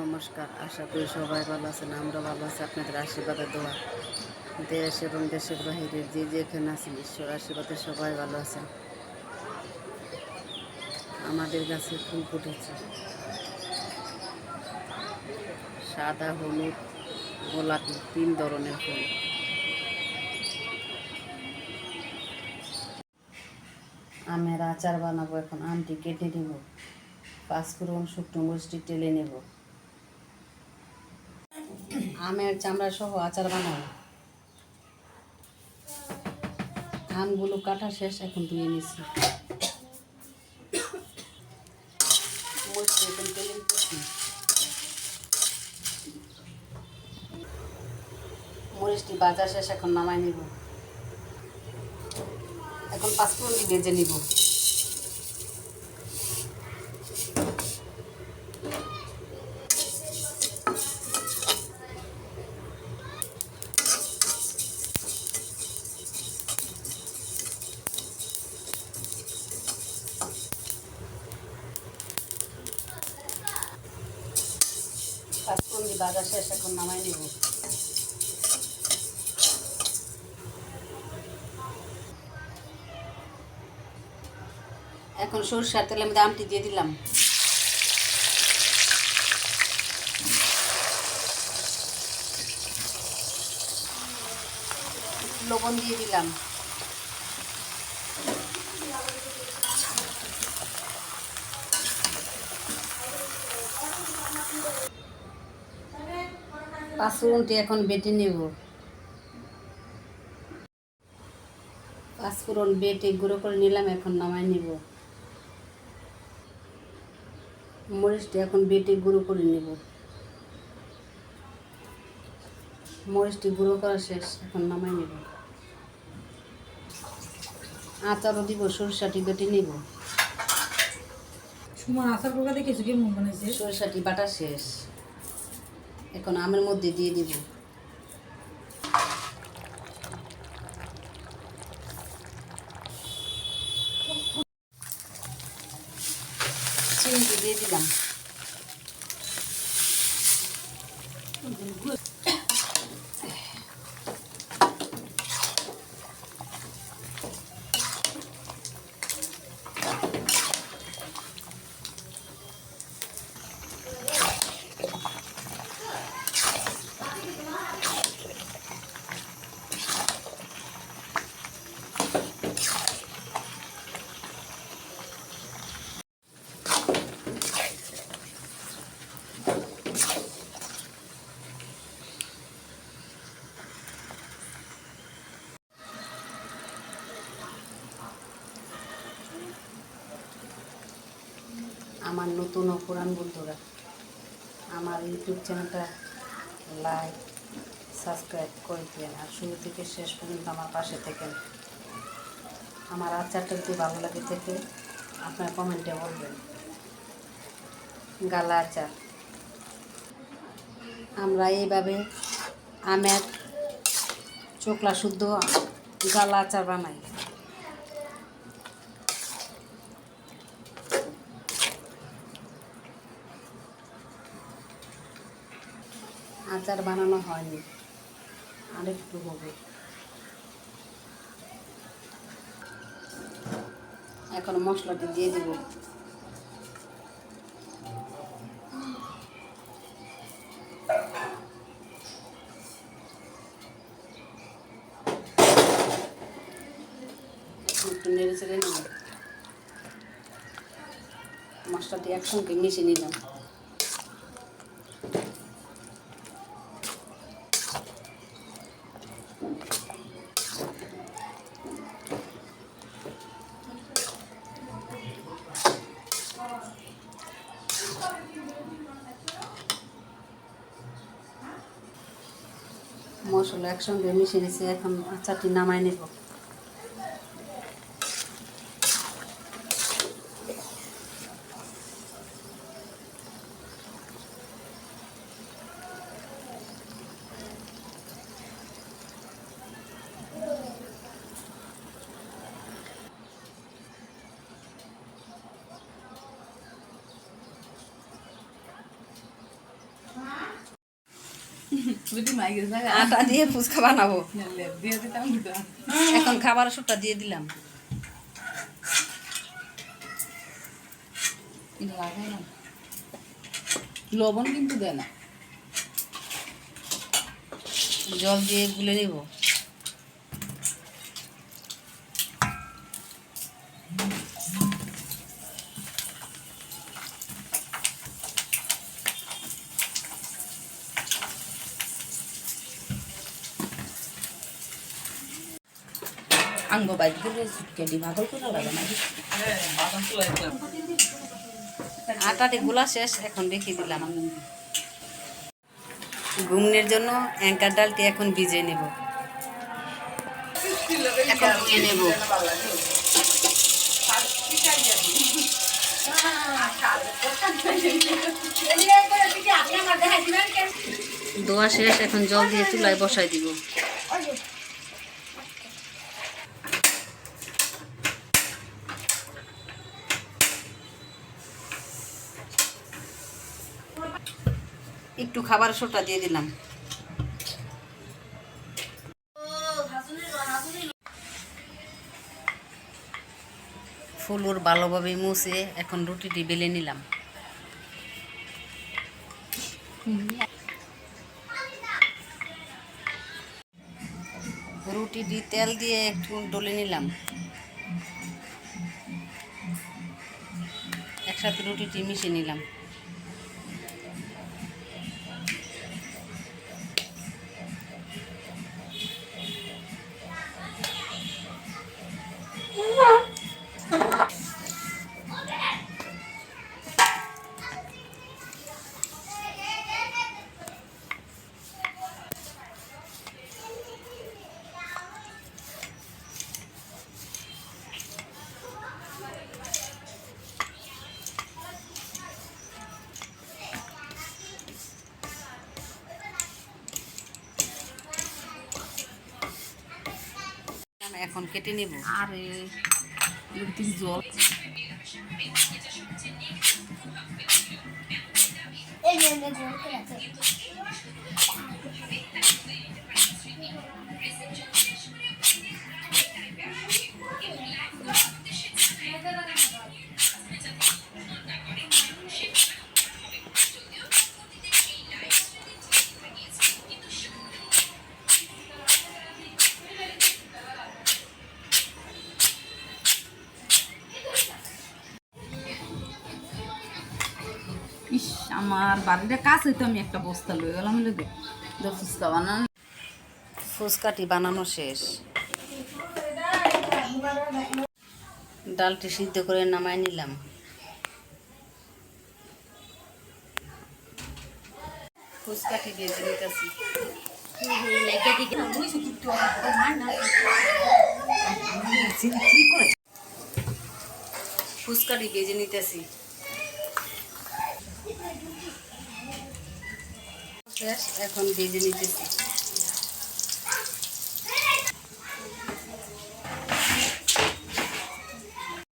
নমস্কার, আশা করি সবাই ভালো আছেন, আমরা ভালো আছি। আপনাদের আশীর্বাদে দোয়া। দেশ এবং দেশের বাহিরে যে যেখানে আছেন ঈশ্বর আশীর্বাদে সবাই ভালো আছেন। আমাদের গাছে ফুল ফুটেছে। সাদা, হলুদ, গোলাপি, তিন ধরনের ফুল। আমের আচার বানাবো এখন, আমটি কেটে নেব। পাঁচফোড়ন শুকনো মরিচটি টেলে নেব। আমের চামড়া সহ আচার বানাবো আমগুলো কাটা শেষ, এখন ধুয়ে নিচ্ছি মরিচটি বাজার শেষ, এখন নামাই নিব। এখন পাঁচ পাঁচফোড়ন দিয়ে ভেজে নিব। বাজার শেষ, এখন নামাই নিব। এখন সরষার তেলে আমি আমটি দিয়ে দিলাম। লবণ দিয়ে দিলাম। পাঁচফোড়নটি এখন বেটে নেব। পাঁচফোড়ন বেটে গুঁড়ো করে নিলাম এখন নামাই নেব। মরিচটি এখন বেটে গুঁড়ো করে নেব। মরিচটি গুঁড়ো করা শেষ এখন নামাই নেব। আচারও দিব সরষাটি বেটে নেব। সুমন আসার পোকা দেখেছ কেমন বানাইছে? সরষাটি বাটা শেষ। এখন আমের মধ্যে দিয়ে দিব। চিনি দিয়ে দিলাম আমার নতুন ও বন্ধুরা আমার ইউটিউব চ্যানেলটা লাইক সাবস্ক্রাইব করে দিন আর শুরু থেকে শেষ পর্যন্ত আমার পাশে থেকেন। আমার আচারটা যদি ভালো লাগে থেকে, আপনার কমেন্টে বলবেন। গালা আচার। আমরা এইভাবে আমের চোকলা শুদ্ধ গালা আচার বানাই। আচার বানানো হয়নি। আরেকটু হবে। এখন মশলাটি দিয়ে দেব। একটু নেড়ে চেড়ে নেব। মশলাটি একসঙ্গে মিশিয়ে নিলাম। মশলা একসঙ্গে মিশিয়ে নিয়েছি এখন আচারটি নামাই নেব। আটা দিয়ে ফুচকা বানাবো। দিতাম এখন খাবার সুটা দিয়ে দিলাম। না। লবণ কিন্তু দেয় না। জল দিয়ে গুলে নিব। আঙ্গ বাইক দিলে কেডি ভাগল করে লাগে না আটাটি গুলা শেষ, এখন রেখে দিলাম। ঘুমনের জন্য অ্যাঙ্কার ডালটি এখন ভিজে নেব। এখন ধুয়ে নেব। দোয়া শেষ, এখন জল দিয়ে চুলায় বসাই দিব। একটু খাবার সোটা দিয়ে দিলাম। ফুলুর ভালোভাবে মুছে এখন রুটিটি বেলে নিলাম। রুটিটি তেল দিয়ে একটু ডলে নিলাম। একসাথে রুটিটি মিশিয়ে নিলাম। এখন কেটে নেব। আরে একটু জল। আমার বাড়িটা কাছে তো আমি একটা বস্তা লয়ে গেলাম লেগে ফুচকা বানান। ফুচকাটি বানানো শেষ। ডালটি সিদ্ধ করে নামাই নিলাম। ফুচকাটি ভেজে নিতেছি। ফুচকাটি ভেজে নিতেছি। শেষ এখন ভেজে নিতেছি।